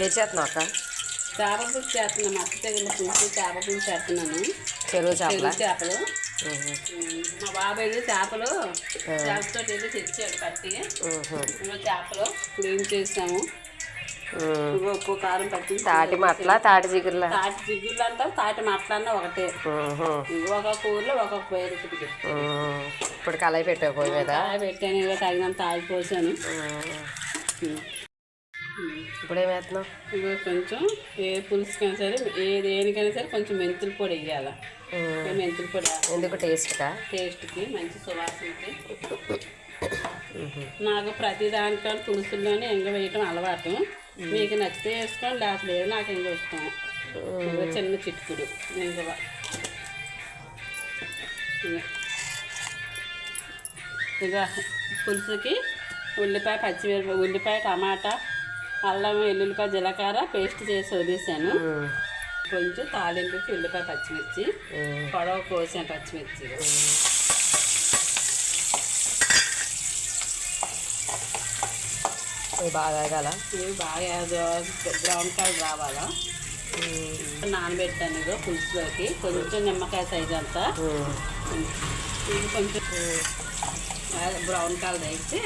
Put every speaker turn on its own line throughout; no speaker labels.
ఏ చేస్తున్నావు అక్క?
చేప పులుసు చేస్తున్నాను మక్క తెగులు పులుసు చేస్తున్నాను.
చెరువు చేపల?
చేపలు. మా బాబాయ్ చేపలు చేపతో ఏదో తెచ్చాడు పట్టి చేపలు క్లీన్ చేసాము. ఉప్పు కారం పట్టి
తాటి మట్ల తాటి జిగురులా?
తాటి జిగ్గులు అంటారు తాటి మట్లన్న ఒకటే. ఇదిగో ఒక కూరలో ఒక పేరు
ఇప్పుడు కళాయి పెట్టావు పోయి మీద?
పెట్టాను ఇదిగో తగినంత ఆయిల్ పోసాను.
ఉమ్. ఇప్పుడు ఏం వేస్తున్నావు
ఇదిగో కొంచెం ఏ పులుసుకైనా సరే ఏ దేనికైనా సరే కొంచెం మెంతుల పొడి వేయాలి మెంతుల పొడి.
ఎందుకు టేస్ట్గా
టేస్ట్కి మంచి సువాసనకి. నాకు ప్రతి దాంట్లో పులుసుల్లోనే ఎంగ వేయటం అలవాటు. మీకు నచ్చితే వేసుకోండి లేకపోతే లేదు నాకు ఎంగ ఇష్టం. చిన్న చిట్టుకుడు ఎంగవ. ఇదిగో. ఇదిగో పులుసుకి ఉల్లిపాయ పచ్చిమిరపకాయ ఉల్లిపాయ టమాటా అల్లం వెల్లుల్లిపాయ జీలకర్ర పేస్ట్ చేసి వదిలేసాను. కొంచెం తాలింపుకి ఉల్లిపాయ పచ్చిమిర్చి పొడవ కోసాను పచ్చిమిర్చి.
బాగా
ఇవి బాగా బ్రౌన్ కలర్ రావాలా? నానబెట్టాను ఇగో పులుసులోకి. కొంచెం నిమ్మకాయ సైజ్ అంతా. ఇది కొంచెం బ్రౌన్ కలర్ అయితే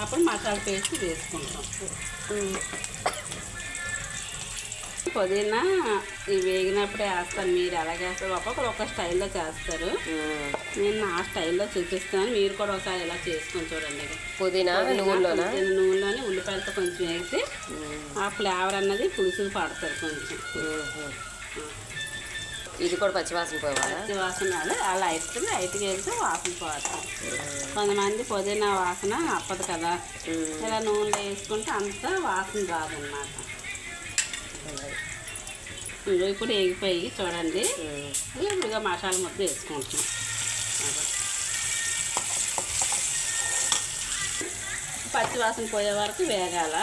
అప్పుడు మసాలా పేస్ట్ వేసుకుంటాం. పుదీనా ఇవి వేగినప్పుడే వేస్తాను మీరు ఎలా చేస్తారు ఒక్కొక్కరు ఒక స్టైల్లో చేస్తారు. నేను నా స్టైల్లో చూపిస్తాను. మీరు కూడా ఒకసారి ఇలా చేసుకొని చూడండి.
పుదీనా
కొంచెం నూనెలోనే? ఉల్లిపాయలతో కొంచెం వేసి ఆ ఫ్లేవర్ అన్నది పులుసులు పడతారు కొంచెం.
ఇది కూడా పచ్చివాసన పోవాలా
పచ్చి వాసన అదే అలా అయితే లైట్గా వెళ్తే వాసన పోతాం కొంతమంది పుదీనా వాసన అప్పదు కదా. ఇలా నూనెలో వేసుకుంటే అంత వాసన రాదన్నమాట. ఇప్పుడు ఎగిపోయి చూడండి. ఇప్పుడుగా మసాలా మొత్తం వేసుకుంటాం. పచ్చి వాసన పోయే వరకు వేగాల.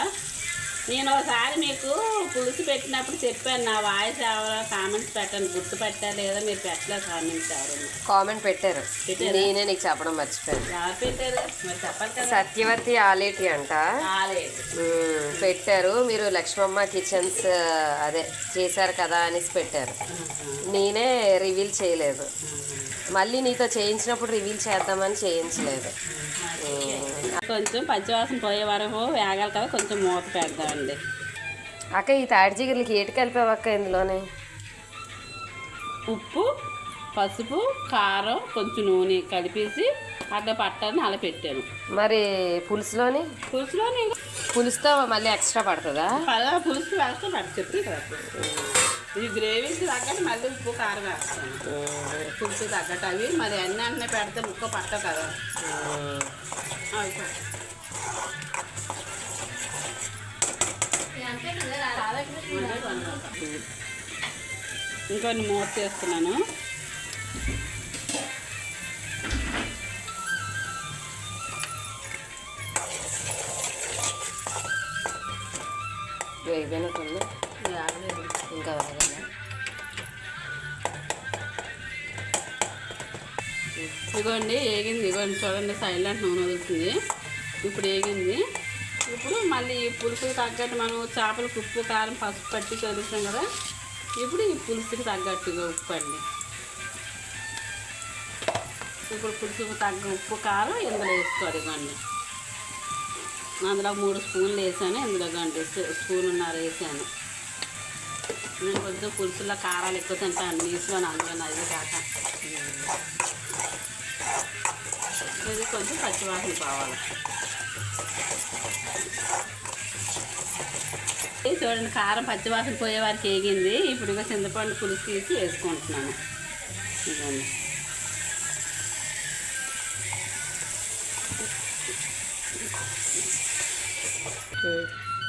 నేను ఒకసారి మీకు పులుసు పెట్టినప్పుడు చెప్పాను నా వాయిస్ ఎవరో కామెంట్స్ పెట్టండి. గుర్తు పెట్టారు లేదా మీరు పెట్టలేదు కామెంట్స్ ఎవరు?
కామెంట్ పెట్టారు? నేనే నీకు చెప్పడం మర్చిపోయాను.
ఎవరు పెట్టారు? మరి కదా.
సత్యవతి ఆలేటి అంట. పెట్టారు. మీరు లక్ష్మమ్మ కిచెన్స్ అదే చేశారు కదా అనేసి పెట్టారు. నేనే రివీల్ చేయలేదు. మళ్ళీ నీతో చేయించినప్పుడు రివీల్ చేద్దామని చేయించలేదు.
కొంచెం పచ్చివాసన పోయే వరకు వేగాలి కదా కొంచెం మూత పెడదామండి
అక్క ఈ తాడి జిగురులకి ఏటి కలిపావు అక్క ఇందులోనే?
ఉప్పు పసుపు కారం కొంచెం నూనె కలిపేసి అట్లా పట్టాలని అలా పెట్టాను.
మరి పులుసులోని?
పులుసులో నేను
పులుసుతో మళ్ళీ ఎక్స్ట్రా పడుతుందా?
పలా పులుసు వేస్తే కదా ఈ గ్రేవీకి తగ్గట్టు మళ్ళీ ఉప్పు కారం వేస్తాను. పులుసు తగ్గట్టు అవి మరి అన్నీ అన్నీ పెడితే ముక్క పట్ట కదా. ఇంకొన్ని మూత చేస్తున్నాను.
వేగిపోయినట్టుంది ఇంకా వేగదా
ఇదిగోండి ఏగింది. ఇదిగోండి చూడండి సైలెంట్ నూనె వదులుతుంది ఇప్పుడు ఏగింది. ఇప్పుడు మళ్ళీ ఈ పులుసుకి తగ్గట్టు మనం చేపలకు ఉప్పు కారం పసుపు పట్టి చదువుతాం కదా. ఇప్పుడు ఈ పులుసుకి తగ్గట్టుగా ఉప్పు అండి. ఇప్పుడు పులుసుకు తగ్గ ఉప్పు కారం ఇందులో వేసుకోవాలి ఇవ్వండి. అందులో మూడు స్పూన్లు వేసాను ఇందులో గంట స్పూన్ ఉన్నారు వేసాను. నేను కొంచెం పులుసులో కారాలు ఎక్కువ తింటాను నీసులో అందులో అది కాక. ఇది కొంచెం పచ్చివాసన కావాలి చూడండి కారం పచ్చివాసన పోయే వారికి ఏగింది ఇప్పుడు చింతపండు పులుసు తీసి వేసుకుంటున్నాను ఇదండి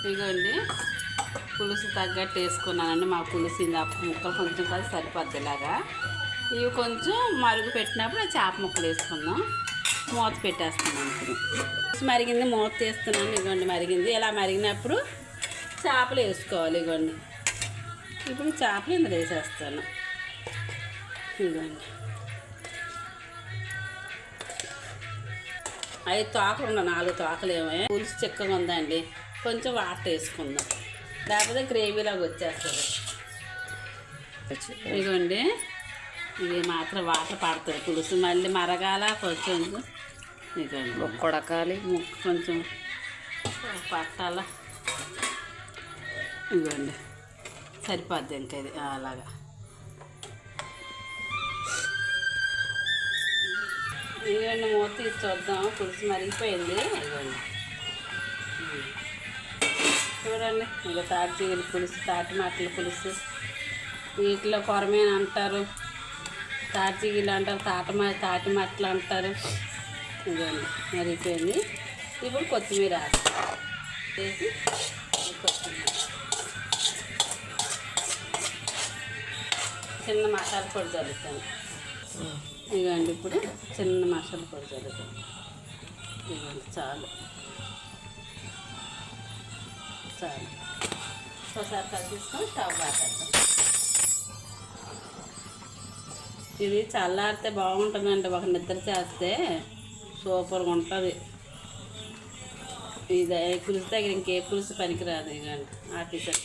ఇదిగోండి పులుసు తగ్గట్టు వేసుకున్నానండి మా పులుసు ఇలా ముక్కలు కొంచెం కలిసి సరిపోద్ది ఇలాగా ఇవి కొంచెం మరుగు పెట్టినప్పుడు చేప ముక్కలు వేసుకుందాం మూత పెట్టేస్తున్నాను ఇప్పుడు మరిగింది మూత తీస్తున్నాను ఇదిగోండి మరిగింది. ఇలా మరిగినప్పుడు చేపలు వేసుకోవాలి ఇదిగోండి. ఇప్పుడు చేపలు ఇందులో వేసేస్తాను. ఇదిగోండి. ఐదు తోకలు ఉన్నాయి నాలుగు తోకలు ఏమో. పులుసు చిక్కగా ఉందండి. కొంచెం వాటర్ వేసుకుందాం. లేకపోతే గ్రేవీలాగా వచ్చేస్తుంది. ఇదిగోండి. ఇది మాత్రం వాటర్ పడుతుంది. పులుసు మళ్ళీ మరగాల కొంచెం
ఉడకాలి
ముక్క కొంచెం పట్టాల. ఇదిగోండి. సరిపోద్ది ఇంకా ఇది. అలాగా. ఇదిగోండి మూత చూద్దాం. పులుసు మరిగిపోయింది. చూడండి. ఇక తాటి పులుసు తాటి మాటల పులుసు. వీటిలో కొరమేన తాటి చీగలు అంటారు తాటమా తాటి మట్టలు అంటారు ఇదిగోండి మరిగిపోయింది. ఇప్పుడు కొత్తిమీర వేసి కొత్తిమీర. చిన్న మసాలా పొడి జరుగుతాను ఇదిగోండి ఇప్పుడు చిన్న మసాలా పొడి జరుగుతాను ఇదిగోండి చాలు. చాలు. ఒకసారి కలిసిస్తాం స్టవ్ బాటేస్తాం ఇది చల్లారితే బాగుంటుందండి ఒక నిద్ర చేస్తే సూపర్గా ఉంటుంది. ఇది పులుసు దగ్గర ఇంకే పులుసు పనికిరాదు ఇదండి ఆఫీసర్